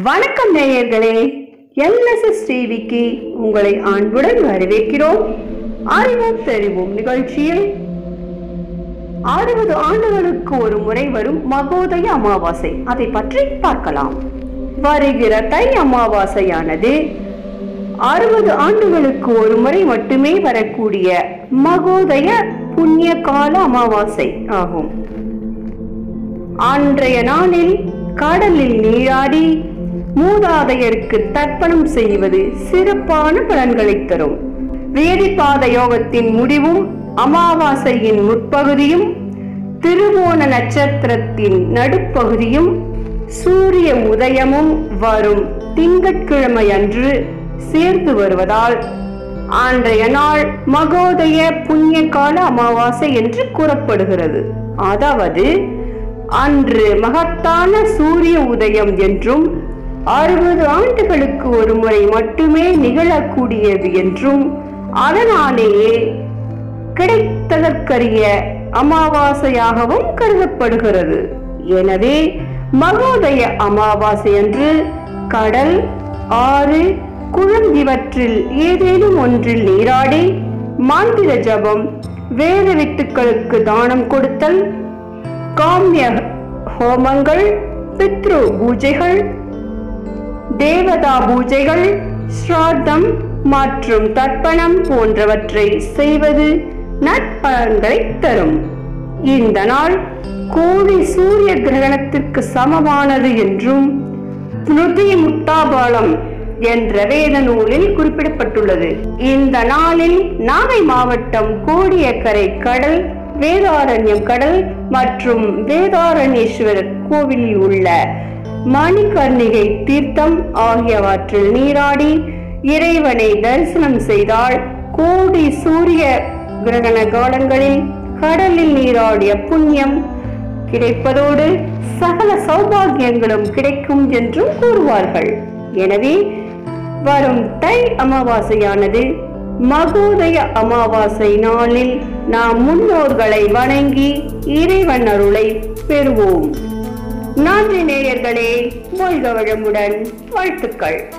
வணக்கம் நேயர்களே எல்எஸ்எஸ் டிவிக்கு உங்களை அன்புடன் வரவேற்கிறோம். அறிவோம் தெரிவோம் நிகழ்ச்சியில் அறுபது ஆண்டுகளுக்கு ஒரு முறை வரும் மகோதய அமாவாசை. அதை பற்றி பார்க்கலாம். வருகிற தை அமாவாசையானது அறுபது ஆண்டுகளுக்கு ஒரு முறை மட்டுமே வரக்கூடிய மகோதய புண்ணிய கால அமாவாசை ஆகும். அன்றைய நாளில் கடலில் நீராடி மூதாதையருக்கு தர்ப்பணம் செய்வது சிறப்பான பலன்களை தரும். வேதிப்பாத யோகத்தின் முடிவும் அமாவாசையின் முற்பகுதியும் திருவோண நட்சத்திரத்தின் நடுப்பகுதியும் சூரிய உதயமும் வரும் திங்கட்கிழமை அன்று சேர்ந்து வருவதால் அன்றைய நாள் மகோதய புண்ணிய கால அமாவாசை என்று கூறப்படுகிறது. அதாவது அன்று மகத்தான சூரிய உதயம் என்றும் அறுபது ஆண்டுகளுக்கு ஒரு முறை மட்டுமே நிகழக்கூடியது என்றும் அதனாலேயே கிடைத்ததற்கரிய அமாவாசையாகவும் கருதப்படுகிறது. எனவே மகோதய அமாவாசை அன்று கடல் ஆறு குளம் இவற்றில் ஏதேனும் ஒன்றில் நீராடி மாந்திர ஜபம் வேத வித்துக்களுக்கு தானம் கொடுத்தல் காமிய ஹோமங்கள் பித்ரு பூஜைகள் தேவதா பூஜைகள் ஸ்ராத்தம் மற்றும் தர்ப்பணம் போன்றவற்றை செய்வது நற்பலன்களை தரும். இந்த நாள் கோடி சூரிய கிரகணத்திற்கு சமமானது என்றும் ஸ்மிருதி முத்தாபாலம் என்ற வேத நூலில் குறிப்பிடப்பட்டுள்ளது. இந்த நாளில் நாகை மாவட்டம் கோடியக்கரை கடல் வேதாரண்யம் கடல் மற்றும் வேதாரண்யேஸ்வரர் கோவிலில் உள்ள மணிகர்ணிகை தீர்த்தம் ஆகியவற்றில் நீராடி இறைவனை தரிசனம் செய்தால் கோடி சூரிய கிரகண காலங்களில் கடலில் நீராடிய புண்ணியம் கிடைப்பதோடு சகல சௌபாகியங்களும் கிடைக்கும் என்றும் கூறுவார்கள். எனவே வரும் தை அமாவாசையானது மகோதய அமாவாசை நாளில் நாம் முன்னோர்களை வணங்கி இறைவன் அருளை பெறுவோம். நன்றி நேயர்களே வாழ்க வளமுடன் வாழ்த்துக்கள்.